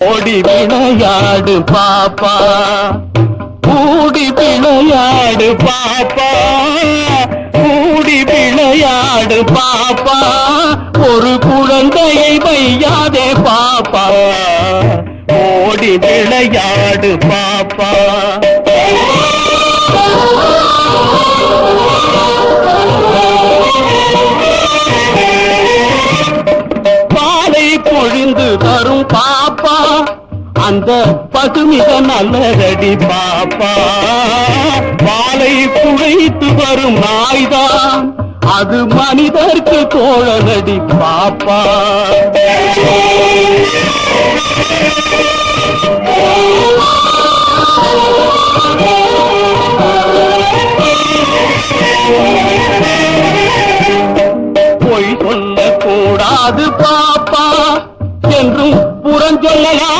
ஓடி விளையாடு பாப்பா கூடி விளையாடு பாப்பா கூடி விளையாடு பாப்பா ஒரு குழந்தையை வையாதே பாப்பா ஓடி விளையாடு பாப்பா பாலை பொழிந்து தரும் பாப்பா அந்த பசுமித நல்லரடி பாப்பா. வாழை குழைத்து வரும் நாய்தான். அது மனிதர்க்கு தோழனடி பாப்பா. பொய் சொல்ல கூடாது பாப்பா. என்றும் புறஞ்சொல்லலாம்